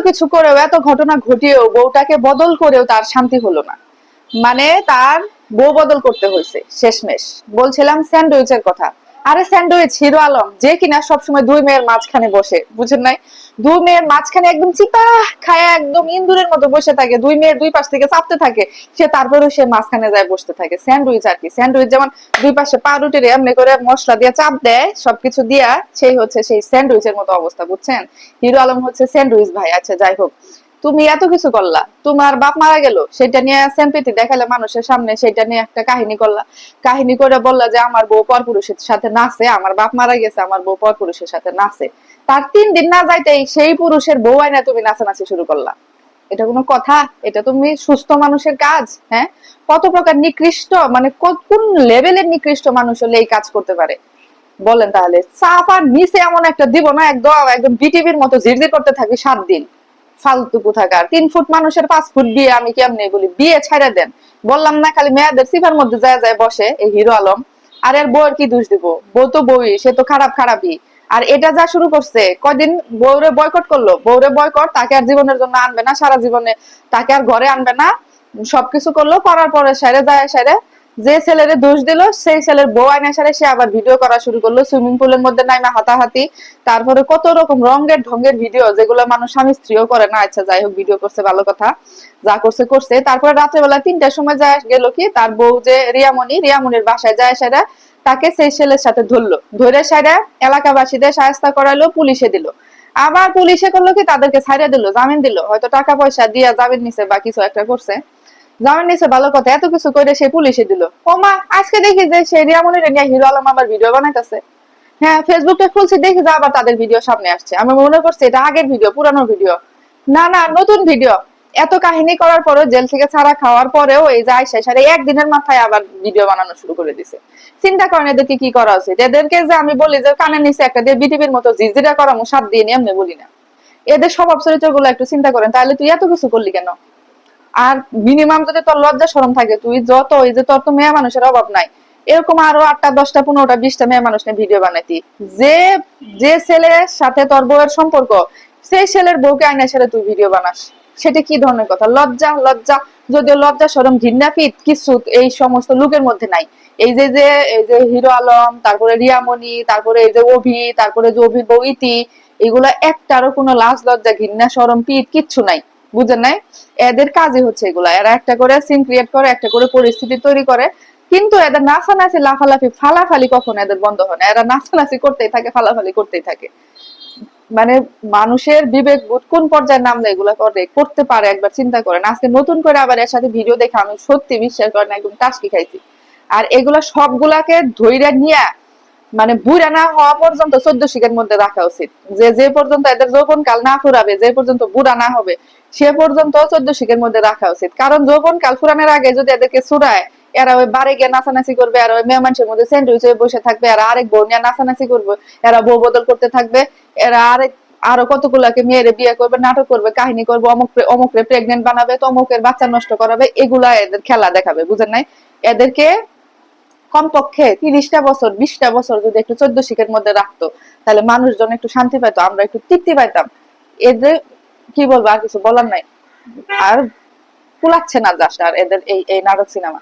কিছু করেও, এত ঘটনা ঘটিয়েও, বউটাকে বদল করেও তার শান্তি হলো না। মানে তার বউ বদল করতে হয়েছে, শেষমেশ। বলছিলাম স্যান্ডউইচের কথা। আরে স্যান্ডউইচ, হিরো আলম, যে কিনা সবসময় দুই মেয়ের মাঝখানে বসে, বুঝেন নাই? দুই মেয়ের মাঝখানে একদম চিপা খায়া একদম ইন্দুরের মতো বসে থাকে, দুই মেয়ের দুই পাশ থেকে চাপতে থাকে, সে তারপরেও সে মাঝখানে যায় বসতে থাকে। স্যান্ডউইচ আর কি, স্যান্ডউইচ যেমন দুই পাশে পাউরুটির এমনি করে মশলা দিয়ে চাপ দেয়, সবকিছু দিয়া সেই হচ্ছে সেই স্যান্ডউইচের মতো অবস্থা, বুঝছেন? হিরো আলম হচ্ছে স্যান্ডউইচ ভাই আচ্ছা যাই হোক। তুমি এত কিছু করলা তোমার বাপ মারা গেল, সেটা নিয়ে সেম্পিতি দেখালে মানুষের সামনে, সেটা নিয়ে একটা কাহিনী করলা, কাহিনী করে বললা যে আমার বউ পরপুরুষের সাথে নাচে, আমার বাপ মারা গেছে, আমার বউ পরপুরুষের সাথে নাচে। তার তিন দিন না যাইতেই সেই পুরুষের বউ আইনা তুমি নাচানাচি শুরু করলা। এটা কোনো কথা? এটা তুমি সুস্থ মানুষের কাজ? হ্যাঁ? কত প্রকার নিকৃষ্ট মানে কোন লেভেলের নিকৃষ্ট মানুষ হলে এই কাজ করতে পারে? বলেন তাহলে চাপা নিচে এমন একটা দিব না, একদম একদম বিটিভির মতো ঝিরঝির করতে থাকবি সাত দিন। ফালতু কোথাকার? তিন ফুট মানুষের পাঁচ ফুট বিয়ে আমি কেমনে বলি বিয়ে ছাড়া দেন? বললাম না, খালি মেয়েদের সিফার মধ্যে যায় যায় বসে এই হিরো আলম। আর এর বউয়ের কি দোষ দিব? বউ তো বউই, সে তো খারাপ খারাপই। আর এটা যা শুরু করছে, কয়দিন বউরে বয়কট করল? বউরে বয়কট তাকে আর জীবনের জন্য আনবে না, সারা জীবনে তাকে আর ঘরে আনবে না। সবকিছু করল, করার পরে সেরে যায়, সেরে যে ছেলের দোষ দিল, সেই ছেলের বউ আইনা সারে সে আবার ভিডিও করা শুরু করল সুইমিং পুলের মধ্যে নাইমা হাতাহাতি তারপরে কত রকম রঙের ঢঙ্গের ভিডিও যেগুলো মানুষ স্বামী স্ত্রীও করে না আচ্ছা যাই হোক ভিডিও করছে, ভালো কথা। যা করছে করছে। তারপরে রাত্রেবেলা তিনটার সময় যায়, গেল কি? তার বউ যে রিয়ামণি, রিয়ামণির বাসায় যায় সেটা তাকে সেই ছেলের সাথে ধরলো। ধরে সাইডে এলাকাবাসীদের সাহায্য করাইলো পুলিশে দিল। আবার পুলিশে করল কি? তাদেরকে ছাড়িয়ে দিল, জামিন দিল। হয়তো টাকা পয়সা দিয়া জামিন নিছে বা কিছু একটা করছে। জামিন নিছে ভালো কথা, এত কিছু করে সে পুলিশে দিল। ও মা, আজকে দেখি যে সে রিয়ামনির নিয়ে হিরো আলম আবার ভিডিও বানাইতেছে হ্যাঁ ফেসবুকটা খুলছি, দেখি যে আবার তাদের ভিডিও সামনে আসছে। আমি মনে করছি এটা আগের ভিডিও, পুরানো ভিডিও। না না, নতুন ভিডিও। এত কাহিনী করার পরেও জেল থেকে ছাড়া খাওয়ার পরেও এই যে আইসা সারে একদিনের মাথায় আবার ভিডিও বানানো শুরু করে দিছে। চিন্তা করেন এদেরকে কি করা উচিত? এদেরকে যে আমি বলি যে কানের নিচে একটা দিয়ে বিটিভির মতো জিজিরা করামো সাত দিয়ে নিয়ে এমনি বলি না। এদের স্বভাব চরিত্রগুলো একটু চিন্তা করেন, তাহলে তুই এত কিছু করলি কেন? আর মিনিমাম যদি তোর লজ্জা শরম থাকে, তুই যত ওই যে তোর তো মেয়ে মানুষের অভাব নাই, এরকম আরও আটটা, দশটা, পনেরোটা, বিশটা মেয়ে মানুষ নিয়ে ভিডিও বানাইতি। যে যে ছেলের সাথে তোর বউয়ের সম্পর্ক, সেই ছেলের বউকে আইনা ছেড়ে তুই ভিডিও বানাস। সেটা কি ধরনের কথা? লজ্জা লজ্জা, যদিও লজ্জা সরম ঘৃণা পিত কিছু এই সমস্ত লোকের মধ্যে নাই। এই যে যে, এই যে হিরো আলম, তারপরে রিয়ামণি, তারপরে এই যে অভি, তারপরে যে অভি বউ ইতি, এগুলা একটারও কোনো লাজ, লজ্জা, ঘৃণা সরম পিত কিচ্ছু নাই। বুঝেন নাই, এদের কাজই হচ্ছে এগুলা। এরা একটা করে সিন ক্রিয়েট করে, একটা করে পরিস্থিতি তৈরি করে, কিন্তু এদের নাচানাচি, লাফালাফি, ফালাফালি কখন এদের বন্ধ হয় না। এরা নাচানাচি করতেই থাকে, ফালাফালি করতেই থাকে। মানে মানুষের বিবেক বোধ কোন পর্যায়ে নামলে এগুলা করে, করতে পারে, একবার চিন্তা করেন। আজকে নতুন করে আবার এর সাথে ভিডিও দেখে আমি সত্যি বিশ্বাস করেন, একদম টাস্কি খাইছি। আর এগুলা সবগুলাকে ধৈর্য নিয়ে মানে বুড়া না হওয়া পর্যন্ত চোদ্দ শিখের মধ্যে রাখা উচিত। যে যে পর্যন্ত এদের যৌবন কাল না ফুরাবে, যে পর্যন্ত বুড়া না হবে, সে পর্যন্ত চোদ্দ শিখের মধ্যে রাখা উচিত। কারণ যৌবন কাল ফুরানোর আগে যদি এদেরকে চুরায় এরা ওই বারে গিয়ে নাচানাচি করবে, আর ওই মেয়ে মানুষের মধ্যে স্যান্ডউইচ হয়ে বসে থাকবে, আর আরেক বউ নিয়ে নাচানাচি করবে, এরা বউ বদল করতে থাকবে, এরা আরেক আরও কতগুলাকে মেয়েরে বিয়ে করবে, নাটক করবে, কাহিনী করবে অমুক অমুকরে প্রেগনেন্ট বানাবে, তমুকের বাচ্চা নষ্ট করাবে, এগুলা এদের খেলা দেখাবে, বুঝেন নাই? এদেরকে কমপক্ষে তিরিশটা বছর, বিশটা বছর যদি একটু চোদ্দ শিখের মধ্যে রাখতো, তাহলে মানুষজন একটু শান্তি পাইতো, আমরা একটু তৃপ্তি পাইতাম। এদের, কি বলব, আর কিছু বলার নাই। আর কুলাচ্ছে না জাস্ট আর এদের এই এই নাটক সিনেমা।